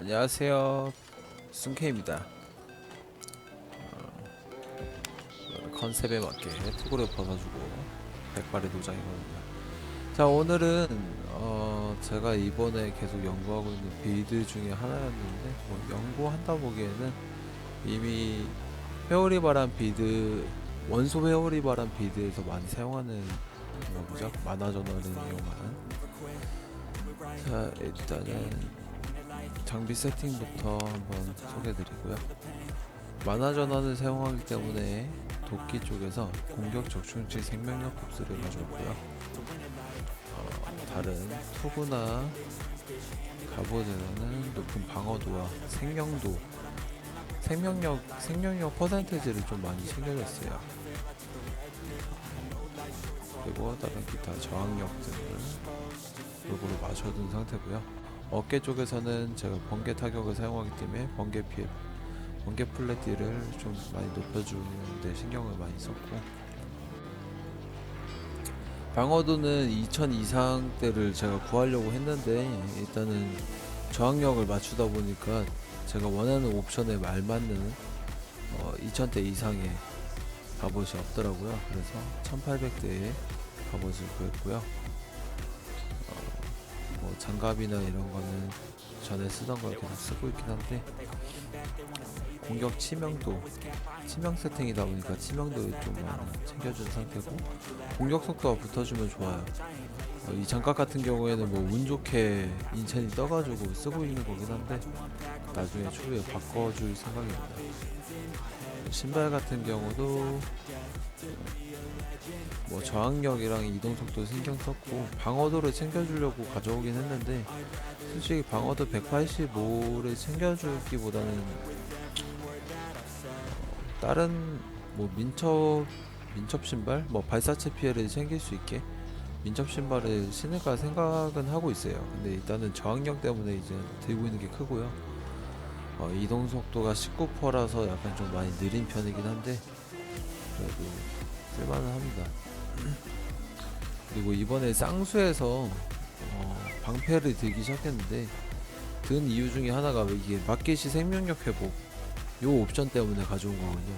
안녕하세요. 순케입니다. 어, 컨셉에 맞게 투구를 벗어주고 백발의 도장이거든요. 자 오늘은 어, 제가 이번에 계속 연구하고 있는 빌드 중에 하나였는데 뭐 연구한다 보기에는 이미 회오리 바람 빌드 원소 회오리 바람 빌드에서 많이 사용하는 뭐죠? 만화 전원을 이용한 자 일단은 장비 세팅부터 한번 소개드리고요. 만화 전환을 사용하기 때문에 도끼 쪽에서 공격 적중치 생명력 흡수를 가져왔고요. 어, 다른 투구나 갑옷에는 높은 방어도와 생명도, 생명력 생명력 퍼센테이지를 좀 많이 챙겨줬어요. 그리고 다른 기타 저항력들을 골고루 맞춰둔 상태고요. 어깨 쪽에서는 제가 번개 타격을 사용하기 때문에 번개 피해, 번개 플랫딜을 좀 많이 높여주는데 신경을 많이 썼고 방어도는 2000 이상대를 제가 구하려고 했는데 일단은 저항력을 맞추다 보니까 제가 원하는 옵션에 말맞는 어, 2000대 이상의 갑옷이 없더라고요. 그래서 1800대의 갑옷을 구했고요. 장갑이나 이런 거는 전에 쓰던 걸 계속 쓰고 있긴 한데 공격 치명도 치명 세팅이다 보니까 치명도를 좀 많이 챙겨준 상태고 공격 속도가 붙어주면 좋아요. 어, 이 장갑 같은 경우에는 뭐 운 좋게 인첸이 떠가지고 쓰고 있는 거긴 한데 나중에 추후에 바꿔줄 생각입니다. 신발 같은 경우도 뭐 저항력이랑 이동 속도 신경 썼고 방어도를 챙겨주려고 가져오긴 했는데 솔직히 방어도 185를 챙겨주기보다는 어, 다른 뭐 민첩 민첩 신발 뭐 발사체 피해를 챙길 수 있게 민첩 신발을 신을까 생각은 하고 있어요. 근데 일단은 저항력 때문에 이제 들고 있는 게 크고요. 어, 이동 속도가 19%라서 약간 좀 많이 느린 편이긴 한데 그래도 쓸만은 합니다. 그리고 이번에 쌍수에서 어, 방패를 들기 시작했는데 든 이유 중에 하나가 이게 마켓이 생명력 회복 요 옵션 때문에 가져온 거거든요.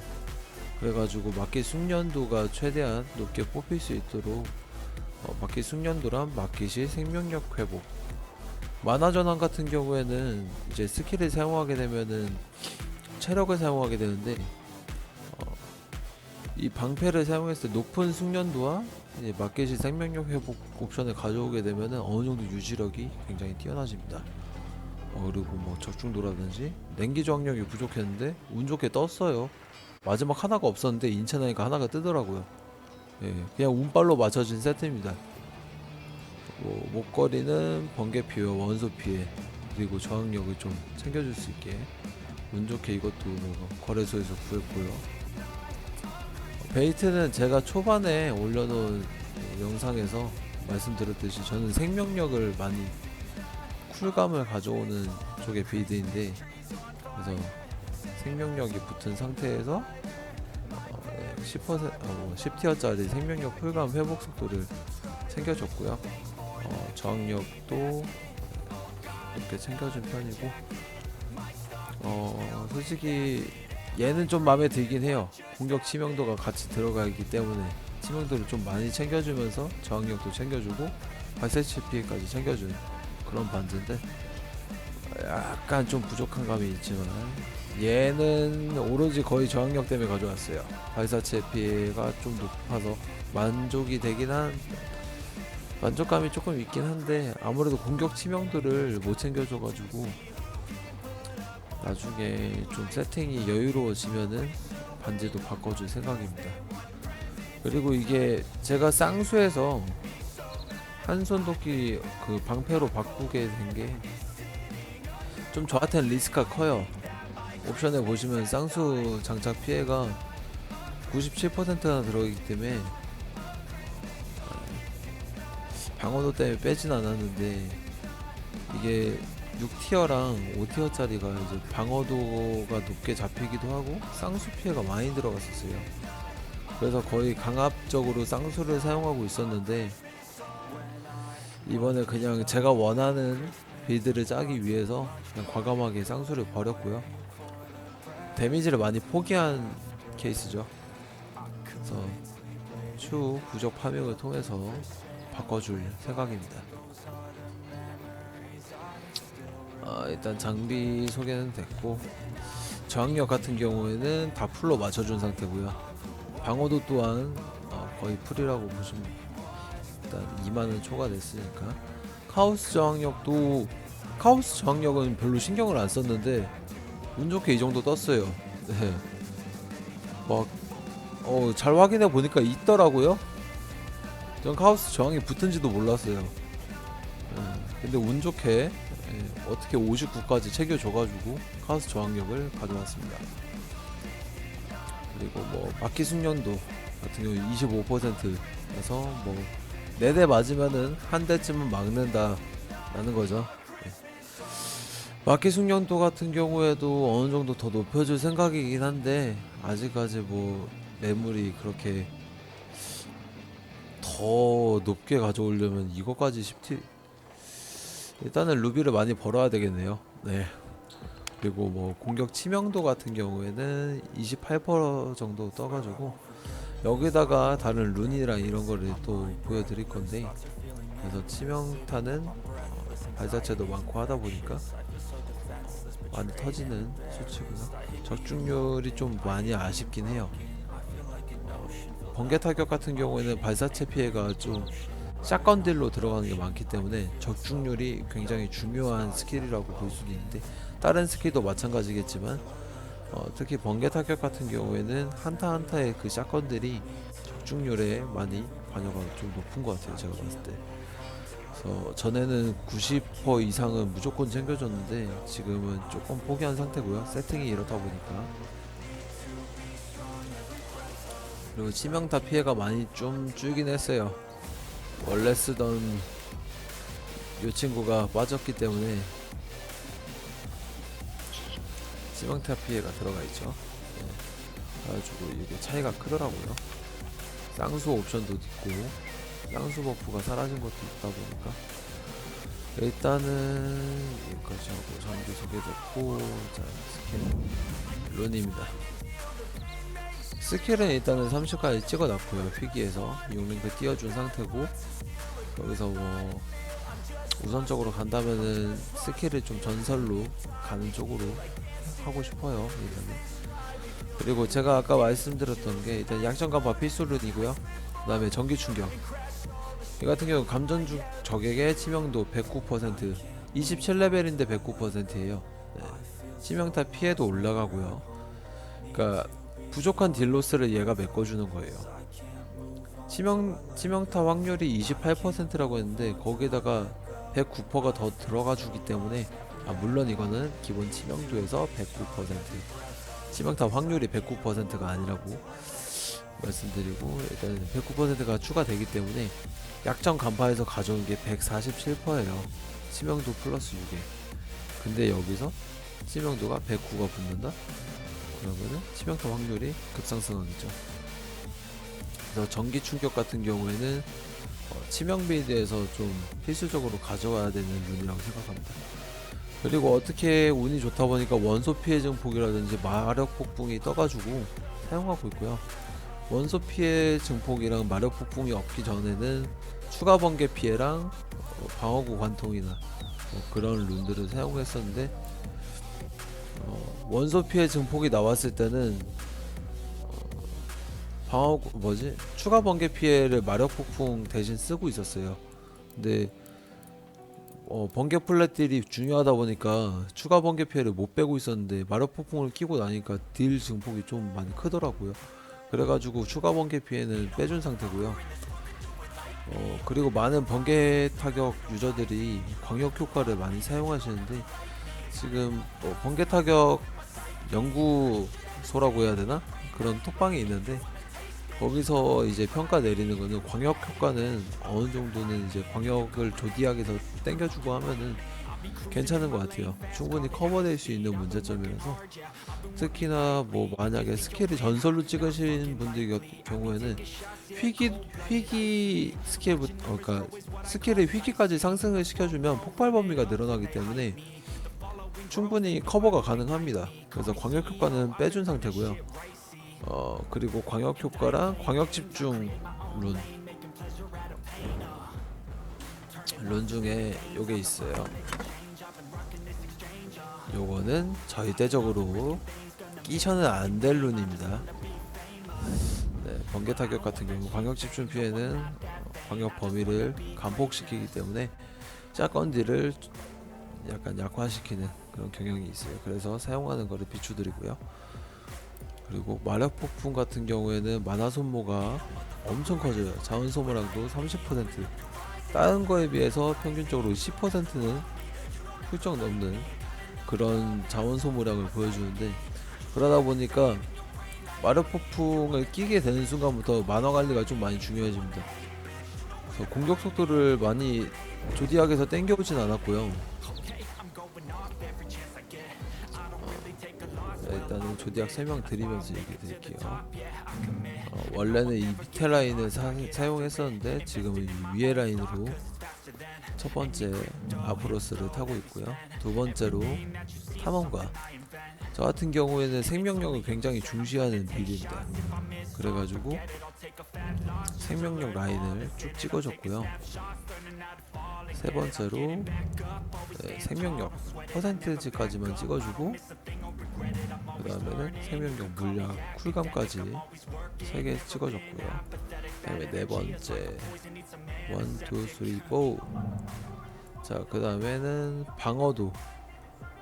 그래가지고 마켓 숙련도가 최대한 높게 뽑힐 수 있도록 어, 마켓 숙련도랑 마켓이 생명력 회복 만화 전환 같은 경우에는 이제 스킬을 사용하게 되면은 체력을 사용하게 되는데 어, 이 방패를 사용했을 때 높은 숙련도와 이제 마켓이 생명력 회복 옵션을 가져오게 되면은 어느 정도 유지력이 굉장히 뛰어나집니다. 어, 그리고 뭐 적중도라든지 냉기 저항력이 부족했는데 운 좋게 떴어요. 마지막 하나가 없었는데 인체나니까 하나가 뜨더라고요. 예, 그냥 운빨로 맞춰진 세트입니다. 뭐 목걸이는 번개 피해, 원소 피해 그리고 저항력을 좀 챙겨줄 수 있게 운 좋게 이것도 뭐 거래소에서 구했고요. 베이트는 제가 초반에 올려놓은 영상에서 말씀드렸듯이 저는 생명력을 많이 쿨감을 가져오는 쪽의 빌드인데 그래서 생명력이 붙은 상태에서 10% 어, 뭐 10티어짜리 생명력 쿨감 회복 속도를 챙겨줬고요. 어, 저항력도 이렇게 챙겨준 편이고 어 솔직히 얘는 좀 마음에 들긴 해요. 공격 치명도가 같이 들어가 있기 때문에 치명도를 좀 많이 챙겨주면서 저항력도 챙겨주고 발사체 피해까지 챙겨준 그런 반지인데 약간 좀 부족한 감이 있지만 얘는 오로지 거의 저항력 때문에 가져왔어요. 발사체 피해가 좀 높아서 만족이 되긴 한 만족감이 조금 있긴 한데 아무래도 공격 치명도를 못 챙겨줘가지고 나중에 좀 세팅이 여유로워지면은 반지도 바꿔줄 생각입니다. 그리고 이게 제가 쌍수에서 한 손 도끼 그 방패로 바꾸게 된 게 좀 저한테는 리스크가 커요. 옵션에 보시면 쌍수 장착 피해가 97%나 들어가기 때문에 방어도 때문에 빼진 않았는데 이게 6티어랑 5티어짜리가 이제 방어도가 높게 잡히기도 하고 쌍수 피해가 많이 들어갔었어요. 그래서 거의 강압적으로 쌍수를 사용하고 있었는데 이번에 그냥 제가 원하는 빌드를 짜기 위해서 그냥 과감하게 쌍수를 버렸고요. 데미지를 많이 포기한 케이스죠. 그래서 추후 부적 파밍을 통해서 바꿔줄 생각입니다. 아, 일단 장비 소개는 됐고 저항력 같은 경우에는 다 풀로 맞춰준 상태고요. 방어도 또한 어, 거의 풀이라고 보시면 일단 2만원 초과됐으니까 카오스 저항력도 카오스 저항력은 별로 신경을 안 썼는데 운 좋게 이 정도 떴어요. 네. 막 어, 잘 확인해 보니까 있더라고요. 전 카오스 저항이 붙은지도 몰랐어요. 예, 근데 운 좋게 예, 어떻게 59까지 챙겨줘가지고 카오스 저항력을 가져왔습니다. 그리고 뭐 바퀴 숙련도 같은 경우 25%에서 뭐네대 맞으면은 한 대쯤은 막는다라는 거죠. 예. 바퀴 숙련도 같은 경우에도 어느 정도 더 높여줄 생각이긴 한데 아직까지 뭐 매물이 그렇게 더 높게 가져오려면 이거까지 쉽지 일단은 루비를 많이 벌어야 되겠네요 네 그리고 뭐 공격 치명도 같은 경우에는 28% 정도 떠가지고 여기다가 다른 룬이랑 이런 거를 또 보여드릴 건데 그래서 치명타는 어, 발자체도 많고 하다 보니까 많이 터지는 수치고요. 적중률이 좀 많이 아쉽긴 해요. 번개 타격 같은 경우에는 발사체 피해가 좀 샷건 딜로 들어가는 게 많기 때문에 적중률이 굉장히 중요한 스킬이라고 볼 수도 있는데 다른 스킬도 마찬가지겠지만 어, 특히 번개 타격 같은 경우에는 한타 한타의 그 샷건들이 적중률에 많이 관여가 좀 높은 것 같아요 제가 봤을 때 그래서 전에는 90% 이상은 무조건 챙겨줬는데 지금은 조금 포기한 상태고요 세팅이 이렇다 보니까 그리고 치명타 피해가 많이 좀 줄긴 했어요. 원래 쓰던 이 친구가 빠졌기 때문에 치명타 피해가 들어가 있죠. 네. 그래가지고 이게 차이가 크더라고요. 쌍수 옵션도 있고 쌍수 버프가 사라진 것도 있다 보니까 일단은 여기까지 하고 장비 소개됐고 자 스킬 룬입니다. 스킬은 일단은 30까지 찍어놨고요 피기에서. 용링크 띄워준 상태고 여기서 뭐 우선적으로 간다면은 스킬을 좀 전설로 가는 쪽으로 하고 싶어요 일단은. 그리고 제가 아까 말씀드렸던 게 일단 약점 간파 필수 룬이고요. 그 다음에 전기 충격 이 같은 경우 감전 중 적에게 치명도 109% 27레벨인데 109%예요 네. 치명타 피해도 올라가고요 그러니까 부족한 딜로스를 얘가 메꿔주는 거예요. 치명 치명타 확률이 28%라고 했는데 거기에다가 109%가 더 들어가 주기 때문에 아 물론 이거는 기본 치명도에서 109% 치명타 확률이 109%가 아니라고 말씀드리고 일단 109%가 추가되기 때문에 약점 간파에서 가져온 게 147%예요. 치명도 플러스 6에. 근데 여기서 치명도가 109가 붙는다? 그러면은 치명타 확률이 급상승하겠죠. 그래서 전기 충격 같은 경우에는 어, 치명 빌드에서 좀 필수적으로 가져와야 되는 룬이라고 생각합니다. 그리고 어떻게 운이 좋다 보니까 원소 피해 증폭이라든지 마력 폭풍이 떠가지고 사용하고 있고요. 원소 피해 증폭이랑 마력 폭풍이 없기 전에는 추가 번개 피해랑 어, 방어구 관통이나 뭐 그런 룬들을 사용했었는데 어, 원소 피해 증폭이 나왔을 때는 어, 방어 뭐지 추가 번개 피해를 마력 폭풍 대신 쓰고 있었어요. 근데 어, 번개 플랫 딜이 중요하다 보니까 추가 번개 피해를 못 빼고 있었는데 마력 폭풍을 끼고 나니까 딜 증폭이 좀 많이 크더라고요. 그래가지고 추가 번개 피해는 빼준 상태고요. 어, 그리고 많은 번개 타격 유저들이 광역 효과를 많이 사용하시는데 지금 뭐 번개 타격 연구소라고 해야 되나 그런 톡방이 있는데 거기서 이제 평가 내리는 거는 광역 효과는 어느 정도는 이제 광역을 조디하게서 땡겨주고 하면은 괜찮은 것 같아요. 충분히 커버될 수 있는 문제점이라서 특히나 뭐 만약에 스킬을 전설로 찍으신 분들 경우에는 휘기 휘기 스킬 어, 그러니까 스킬의 휘기까지 상승을 시켜주면 폭발 범위가 늘어나기 때문에 충분히 커버가 가능합니다. 그래서 광역 효과는 빼준 상태고요. 어 그리고 광역 효과랑 광역 집중 룬. 룬 중에 요게 있어요. 요거는 절대적으로 끼셔는 안 될 룬입니다. 네, 번개 타격 같은 경우 광역 집중 피해는 어, 광역 범위를 감폭시키기 때문에 샷건딜을 약간 약화시키는 그런 경향이 있어요. 그래서 사용하는 거를 비추드리고요. 그리고 마력 폭풍 같은 경우에는 만화 소모가 엄청 커져요. 자원 소모량도 30% 다른 거에 비해서 평균적으로 10%는 훌쩍 넘는 그런 자원 소모량을 보여주는데 그러다 보니까 마력 폭풍을 끼게 되는 순간부터 만화 관리가 좀 많이 중요해집니다. 그래서 공격 속도를 많이 조디악에서 땡겨오진 않았고요. 자, 일단은 조디악 설명 드리면서 얘기 드릴게요. 어, 원래는 이 밑에 라인을 사, 사용했었는데 지금은 이 위에 라인으로 첫 번째 아프로스를 타고 있고요. 두 번째로 탐험가. 저 같은 경우에는 생명력을 굉장히 중시하는 빌드입니다. 그래가지고 생명력 라인을 쭉 찍어줬고요. 세 번째로 네, 생명력 퍼센트지까지만 찍어주고 그 다음에는 생명력 물약 쿨감까지 세개 찍어줬고요. 그 다음에 네 번째 원, 투, 쓰리, 포. 자, 그 다음에는 방어도.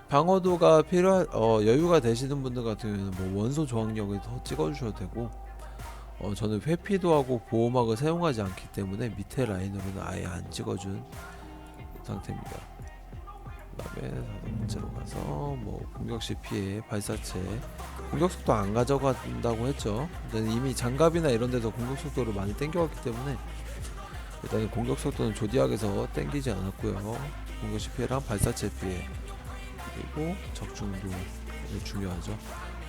방어도가 필요한 어, 여유가 되시는 분들 같은 경우에는 뭐 원소 저항력을 더 찍어주셔도 되고, 어, 저는 회피도 하고 보호막을 사용하지 않기 때문에 밑에 라인으로는 아예 안 찍어준 상태입니다. 그다음에 다섯 번째로 가서 뭐 공격 시 피해 발사체 공격 속도 안 가져간다고 했죠. 근데 이미 장갑이나 이런 데서 공격 속도를 많이 땡겨왔기 때문에 일단은 공격 속도는 조디악에서 땡기지 않았고요. 공격 시 피해랑 발사체 피해 그리고 적중도 중요하죠.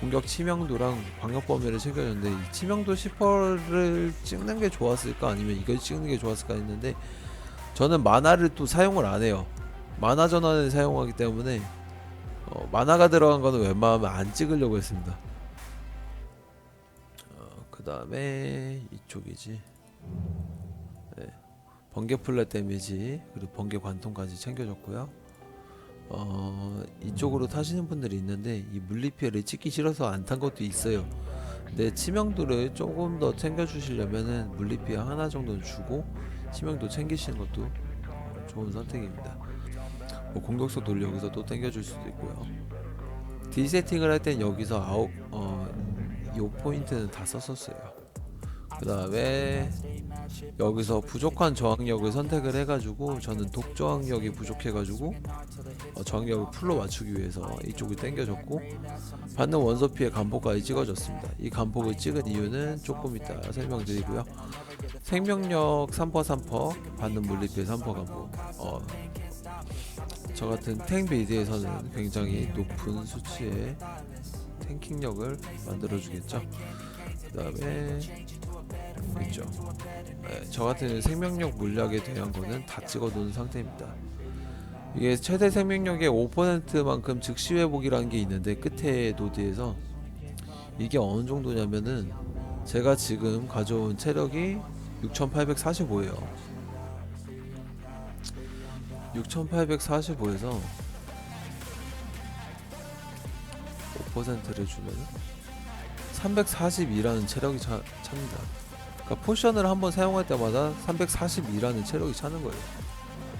공격 치명도랑 방역 범위를 챙겨줬는데 이 치명도 10%를 찍는 게 좋았을까 아니면 이걸 찍는 게 좋았을까 했는데 저는 만화를 또 사용을 안 해요. 만화 전환을 사용하기 때문에 어, 만화가 들어간 거는 웬만하면 안 찍으려고 했습니다. 어, 그 다음에 이쪽이지. 네. 번개 플랫 데미지 그리고 번개 관통까지 챙겨줬고요. 어, 이쪽으로 타시는 분들이 있는데 이 물리 피해를 찍기 싫어서 안 탄 것도 있어요. 근데 치명도를 조금 더 챙겨주시려면은 물리 피해 하나 정도는 주고 치명도 챙기시는 것도 좋은 선택입니다. 뭐 공격 속도를 여기서 또 당겨줄 수도 있고요. D 세팅을 할 땐 여기서 아홉 어 요 포인트는 다 썼었어요. 그 다음에 여기서 부족한 저항력을 선택을 해가지고 저는 독 저항력이 부족해가지고 어, 저항력을 풀로 맞추기 위해서 이쪽을 당겨줬고 받는 원소 피해 간폭까지 찍어줬습니다. 이 간폭을 찍은 이유는 조금 이따 설명드리고요. 생명력 3% 3% 받는 물리피해 3% 간폭. 어, 저 같은 탱 빌드에서는 굉장히 높은 수치의 탱킹력을 만들어주겠죠. 그 다음에 있죠. 네, 저 같은 생명력 물약에 대한 거는 다 찍어놓은 상태입니다. 이게 최대 생명력의 5%만큼 즉시 회복이라는 게 있는데 끝에 노드에서 이게 어느 정도냐면은 제가 지금 가져온 체력이 6,845예요. 6,845에서 5%를 주면 342라는 체력이 차, 찹니다. 그러니까 포션을 한번 사용할 때마다 342라는 체력이 차는 거예요.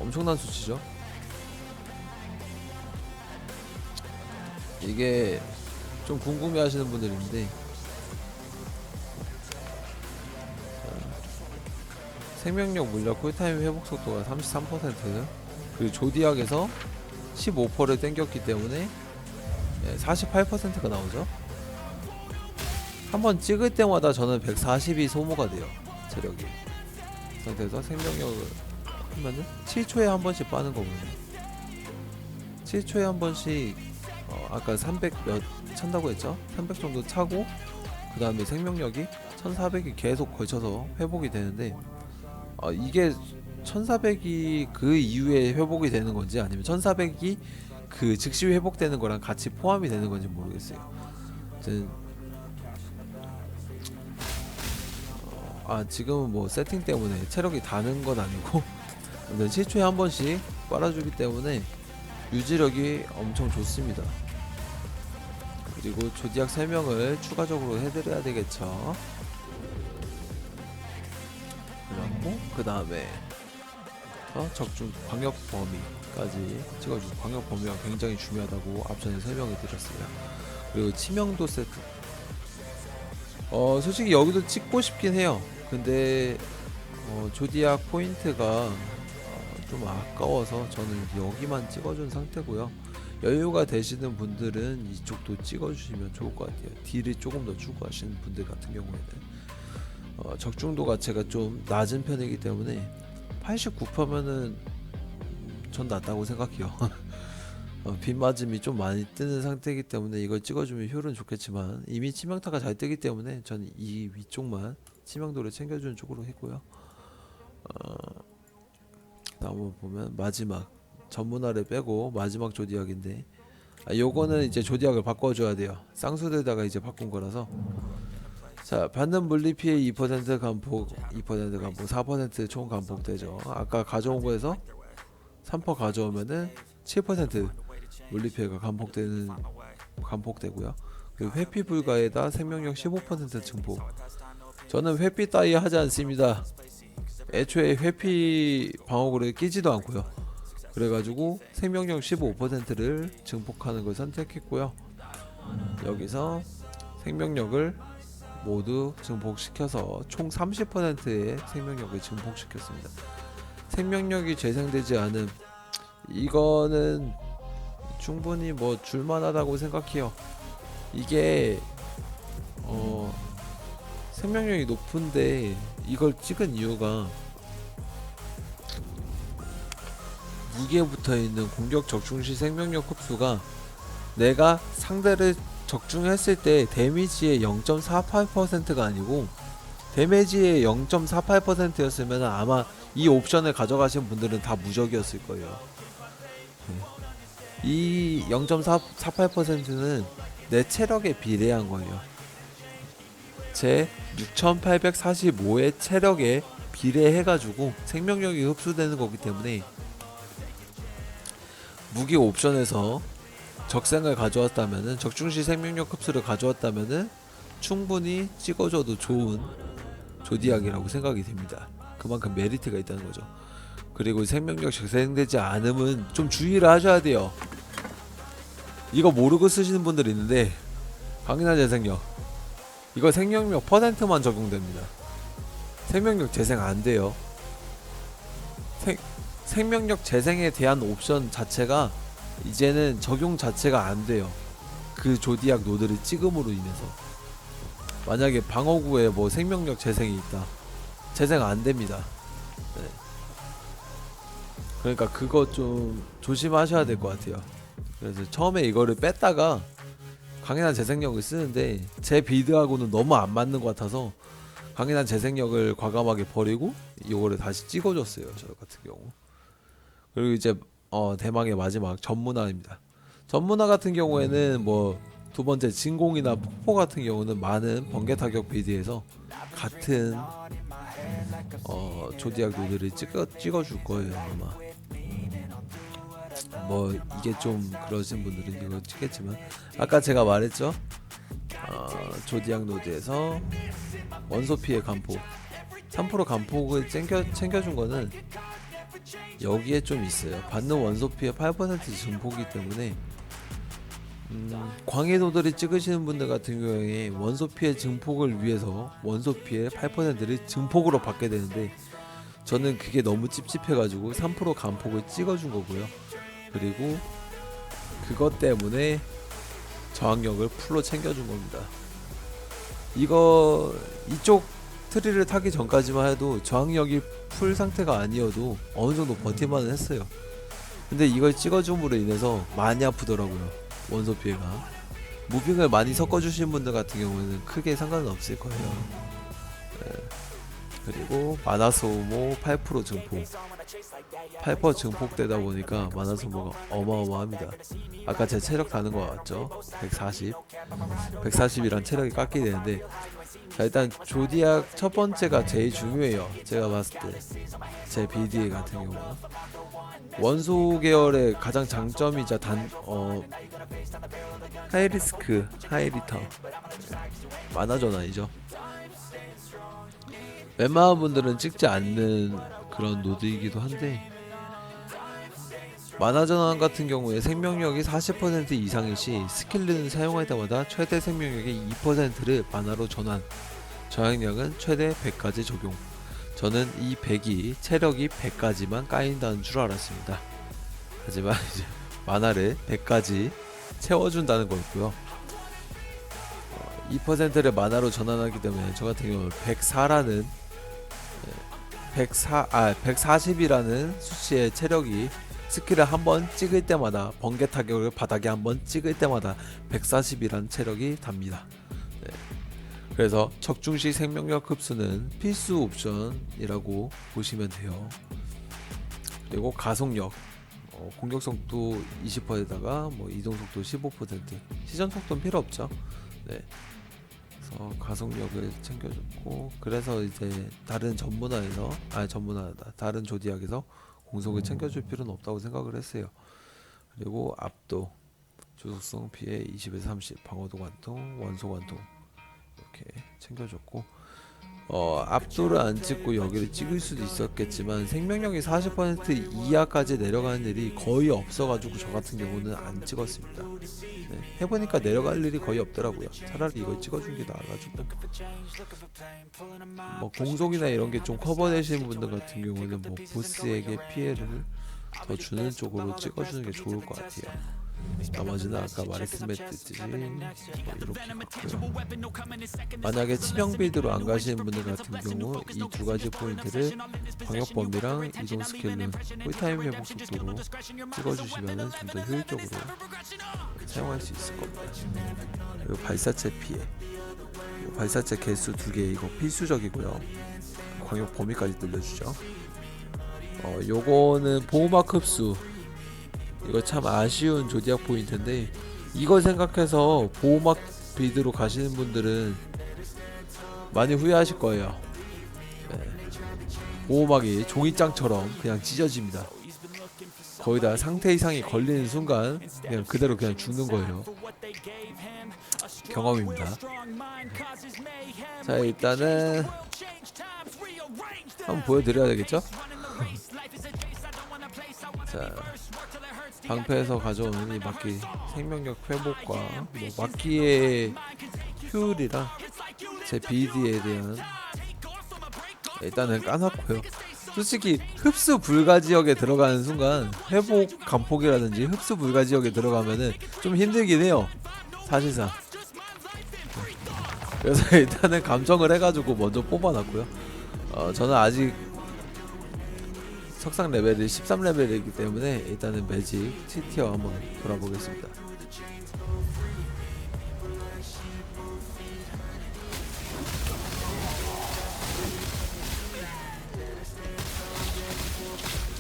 엄청난 수치죠. 이게 좀 궁금해 하시는 분들 있는데 생명력 물약 쿨타임 회복 속도가 33% 그리고 조디악에서 15%를 땡겼기 때문에 48%가 나오죠. 한 번 찍을 때마다 저는 140이 소모가 돼요. 체력이. 그 상태에서 생명력을 하면은 7초에 한 번씩 빠는 거거든요. 7초에 한 번씩 어, 아까 300몇 찬다고 했죠? 300 정도 차고 그 다음에 생명력이 1400이 계속 걸쳐서 회복이 되는데 어, 이게 1400이 그 이후에 회복이 되는 건지 아니면 1400이 그 즉시 회복되는 거랑 같이 포함이 되는 건지 모르겠어요. 아 지금은 뭐 세팅 때문에 체력이 다는 건 아니고 근데 7초에 한 번씩 빨아주기 때문에 유지력이 엄청 좋습니다. 그리고 조디악 3명을 추가적으로 해드려야 되겠죠. 그리고 그 다음에 어, 적중 광역 범위까지 찍어주고 광역 범위가 굉장히 중요하다고 앞전에 설명해 드렸어요. 그리고 치명도 세트. 어 솔직히 여기도 찍고 싶긴 해요. 근데 어, 조디악 포인트가 어, 좀 아까워서 저는 여기만 찍어준 상태고요. 여유가 되시는 분들은 이쪽도 찍어주시면 좋을 것 같아요. 딜을 조금 더 추구하시는 분들 같은 경우에는 어, 적중도가 제가 좀 낮은 편이기 때문에 89%면은 전 낮다고 생각해요. 어, 빗 맞음이 좀 많이 뜨는 상태이기 때문에 이걸 찍어주면 효율은 좋겠지만 이미 치명타가 잘 뜨기 때문에 저는 이 위쪽만 치명도를 챙겨주는 쪽으로 했고요. 어, 다음 보면 마지막 전문화를 빼고 마지막 조디악인데 아, 요거는 이제 조디악을 바꿔줘야 돼요. 쌍수들다가 이제 바꾼 거라서 자 받는 물리 피해 2% 감폭 2% 감폭 4%총 감폭 되죠. 아까 가져온 거에서 3% 가져오면은 7% 물리 피해가 감폭되는 감폭되고요. 그리고 회피 불가에다 생명력 15% 증폭. 저는 회피 따위 하지 않습니다. 애초에 회피 방어구를 끼지도 않고요. 그래가지고 생명력 15%를 증폭하는 걸 선택했고요. 여기서 생명력을 모두 증폭시켜서 총 30%의 생명력을 증폭시켰습니다. 생명력이 재생되지 않음 이거는 충분히 뭐 줄만하다고 생각해요. 이게 어 생명력이 높은데 이걸 찍은 이유가 무기에 붙어 있는 공격 적중 시 생명력 흡수가 내가 상대를 적중했을 때 데미지의 0.48%가 아니고 데미지의 0.48%였으면 아마 이 옵션을 가져가신 분들은 다 무적이었을 거예요. 네. 이 0.48%는 내 체력에 비례한 거예요. 제 6845의 체력에 비례해가지고 생명력이 흡수되는 거기 때문에 무기 옵션에서 적생을 가져왔다면은 적중시 생명력 흡수를 가져왔다면은 충분히 찍어줘도 좋은 조디악이라고 생각이 됩니다. 그만큼 메리트가 있다는 거죠. 그리고 생명력 재생되지 않으면 좀 주의를 하셔야 돼요. 이거 모르고 쓰시는 분들이 있는데 강인한 재생력 이거 생명력 퍼센트만 적용됩니다. 생명력 재생 안 돼요. 생, 생명력 재생에 대한 옵션 자체가 이제는 적용 자체가 안 돼요. 그 조디악 노드를 찍음으로 인해서 만약에 방어구에 뭐 생명력 재생이 있다. 재생 안 됩니다. 네. 그러니까 그거 좀 조심하셔야 될 것 같아요. 그래서 처음에 이거를 뺐다가 강인한 재생력을 쓰는데 제 비드하고는 너무 안 맞는 것 같아서 강인한 재생력을 과감하게 버리고 이거를 다시 찍어줬어요. 저 같은 경우. 그리고 이제 어, 대망의 마지막 전문화입니다. 전문화 같은 경우에는 뭐 두 번째 진공이나 폭포 같은 경우는 많은 번개 타격 비드에서 같은 어, 조디악 노드를 찍어 찍어줄 거예요 아마. 뭐 이게 좀 그러신 분들은 이거 찍겠지만 아까 제가 말했죠. 어, 조디악 노드에서 원소 피해 감폭 3% 감폭을 챙겨 챙겨준 거는 여기에 좀 있어요. 받는 원소 피해 8% 증폭이기 때문에 음, 광해도들이 찍으시는 분들 같은 경우에 원소 피해 증폭을 위해서 원소 피해 8%를 증폭으로 받게 되는데 저는 그게 너무 찝찝해가지고 3% 감폭을 찍어준 거고요. 그리고 그것 때문에 저항력을 풀로 챙겨준 겁니다. 이거 이쪽 트리를 타기 전까지만 해도 저항력이 풀 상태가 아니어도 어느 정도 버틸만은 했어요. 근데 이걸 찍어줌으로 인해서 많이 아프더라고요 원소 피해가 무빙을 많이 섞어주신 분들 같은 경우에는 크게 상관은 없을 거예요 네. 그리고 만화 소모 8% 증폭 8% 증폭되다 보니까 만화 소모가 어마어마합니다. 아까 제 체력 다는 거 같죠? 140 140이란 체력이 깎이게 되는데 자 일단 조디악 첫 번째가 제일 중요해요. 제가 봤을 때. 제 BDA 같은 경우는. 원소 계열의 가장 장점이자 단 어 하이리스크 하이리터 만화 전환이죠. 웬만한 분들은 찍지 않는 그런 노드이기도 한데 만화 전환 같은 경우에 생명력이 40% 이상일 시 스킬을 사용할 때마다 최대 생명력의 2%를 만화로 전환. 저항력은 최대 100까지 적용. 저는 이 100이 체력이 100까지만 까인다는 줄 알았습니다. 하지만 이제 만화를 100까지 채워준다는 거였고요. 2%를 만화로 전환하기 때문에 저 같은 경우는 104라는 104, 아 140이라는 수치의 체력이 스킬을 한 번 찍을 때마다 번개 타격을 바닥에 한 번 찍을 때마다 140이라는 체력이 답니다. 네. 그래서 적중시 생명력 흡수는 필수 옵션이라고 보시면 돼요. 그리고 가속력, 어, 공격 속도 20%에다가 뭐 이동 속도 15%, 시전 속도는 필요 없죠. 네. 그래서 가속력을 챙겨줬고 그래서 이제 다른 전문화에서 아니 전문화다 다른 조디악에서 공속을 챙겨줄 필요는 없다고 생각을 했어요. 그리고 압도, 주속성 피해 20에서 30, 방어도 관통, 원소 관통 이렇게 챙겨줬고 어 압도를 안 찍고 여기를 찍을 수도 있었겠지만 생명력이 40% 이하까지 내려가는 일이 거의 없어가지고 저 같은 경우는 안 찍었습니다. 네, 해보니까 내려갈 일이 거의 없더라고요. 차라리 이걸 찍어준 게 나아가지고 뭐 공속이나 이런 게 좀 커버되시는 분들 같은 경우는 뭐 보스에게 피해를 더 주는 쪽으로 찍어주는 게 좋을 것 같아요. 나머지는 아까 말했듯이 뭐 이렇게. 만약에 치명 빌드로 안 가시는 분들 같은 경우 이 두 가지 포인트를 광역 범위랑 이동 스킬은 꿀타임 회복 속도로 찍어주시면 좀 더 효율적으로 사용할 수 있을 겁니다. 그리고 발사체 피해, 발사체 개수 두 개 이거 필수적이고요. 광역 범위까지 늘려주죠. 어, 요거는 보호막 흡수 이거 참 아쉬운 조디악 포인트인데 이걸 생각해서 보호막 빌드로 가시는 분들은 많이 후회하실 거예요. 네. 보호막이 종이장처럼 그냥 찢어집니다. 거의 다 상태 이상이 걸리는 순간 그냥 그대로 그냥 죽는 거예요. 경험입니다. 자 일단은 한번 보여드려야 되겠죠? 자 방패에서 가져오는 이 막기 생명력 회복과 뭐 막기의 효율이랑 제 BD에 대한 일단은 까놨고요. 솔직히 흡수 불가 지역에 들어가는 순간 회복 감폭이라든지 흡수 불가 지역에 들어가면은 좀 힘들긴 해요. 사실상. 그래서 일단은 감정을 해가지고 먼저 뽑아놨고요. 어, 저는 아직 석상 레벨이 13레벨이기 때문에 일단은 매직 T티어 한번 돌아보겠습니다.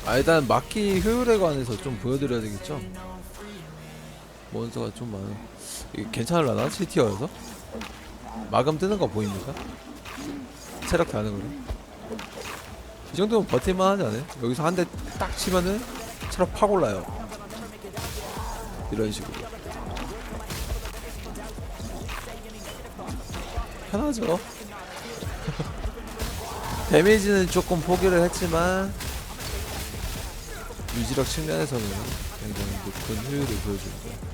아 일단 막기 효율에 관해서 좀 보여드려야 되겠죠? 몬스터가 좀 많아 이게 괜찮을라나? T티어여서? 마감 뜨는 거 보입니까? 체력 다는 거는? 이 정도면 버틸만 하지 않아요? 여기서 한 대 딱 치면은 체력 확 올라요 이런 식으로 편하죠 데미지는 조금 포기를 했지만 유지력 측면에서는 굉장히 높은 효율을 보여줍니다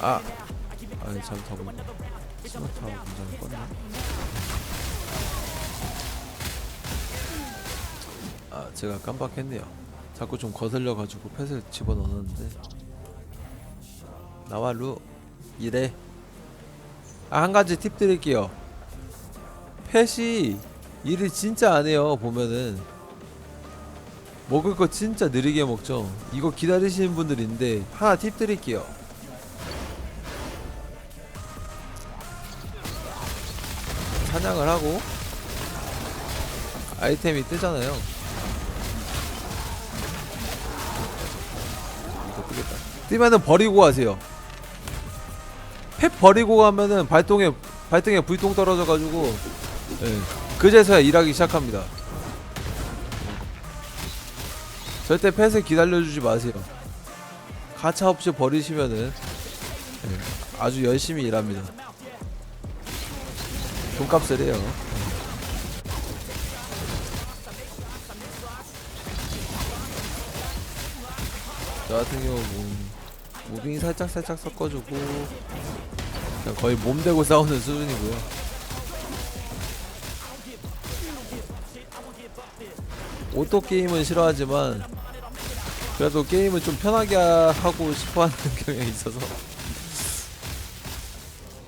아! 아니 잘못하고 있네 스마트하고 굉장히 껐네 아 제가 깜빡했네요 자꾸 좀 거슬려 가지고 펫을 집어넣었는데 나와 루 이래 아 한 가지 팁 드릴게요 펫이 일을 진짜 안 해요 보면은 먹을 거 진짜 느리게 먹죠. 이거 기다리시는 분들 인데 하나 팁 드릴게요. 사냥을 하고 아이템이 뜨잖아요. 뜨면은 버리고 가세요. 펫 버리고 가면은 발동에 발등에 불똥 떨어져가지고 예, 그제서야 일하기 시작합니다. 절대 펫을 기다려주지 마세요. 가차 없이 버리시면은 예, 아주 열심히 일합니다. 돈값을 해요. 저 같은 경우 뭐 무빙 살짝 살짝 섞어주고 그냥 거의 몸 대고 싸우는 수준이고요. 오토 게임은 싫어하지만 그래도 게임을 좀 편하게 하고 싶어하는 경향이 있어서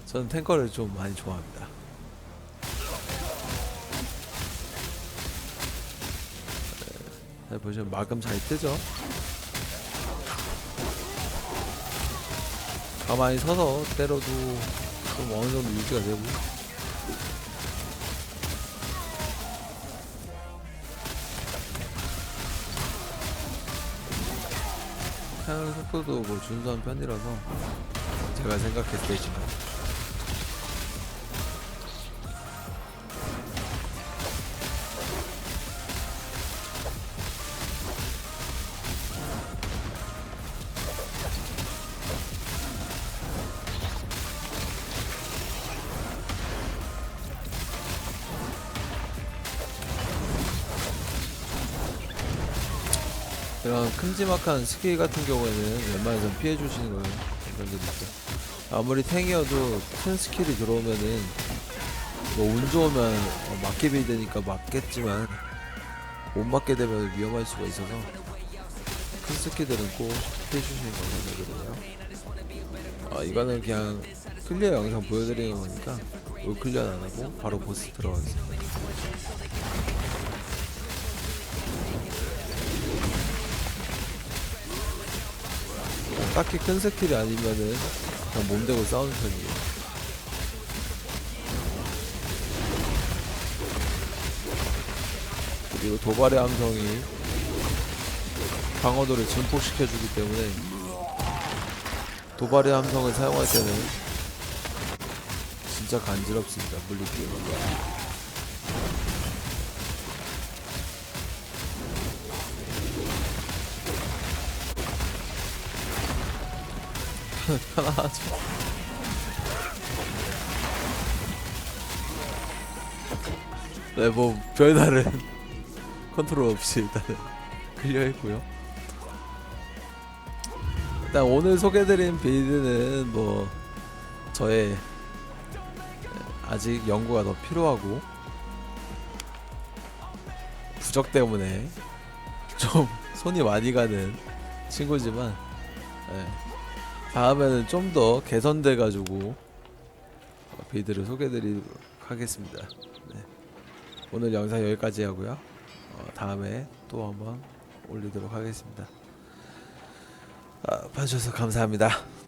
저는 탱커를 좀 많이 좋아합니다. 네, 보시면 마금 잘 뜨죠? 가만히 서서 때려도 좀 어느 정도 유지가 되고. 사용 속도도 뭐 준수한 편이라서 제가 생각했을 때지만 큼지막한 스킬 같은 경우에는 웬만해선 피해 주시는 거예요. 건드릴게요. 아무리 탱이어도 큰 스킬이 들어오면은 뭐 운 좋으면 어, 맞게 빌드니까 맞겠지만 못 맞게 되면 위험할 수가 있어서 큰 스킬들은 꼭 피해 주시는 거거든요. 아 이거는 그냥 클리어 영상 보여드리는 거니까 올 클리어 안 하고 바로 보스 들어가겠습니다. 딱히 큰 스킬이 아니면은 그냥 몸대고 싸우는 편이에요. 그리고 도발의 함성이 방어도를 증폭시켜주기 때문에 도발의 함성을 사용할 때는 진짜 간지럽습니다. 물리기. 편하죠. 네, 뭐 별다른 컨트롤 없이 일단은 클리어했고요. 일단 오늘 소개드린 빌드는 뭐 저의 아직 연구가 더 필요하고 부적 때문에 좀 손이 많이 가는 친구지만 네. 다음에는 좀 더 개선돼 가지고 빌드를 소개드리도록 하겠습니다. 네. 오늘 영상 여기까지 하고요. 어, 다음에 또 한번 올리도록 하겠습니다. 아, 봐주셔서 감사합니다.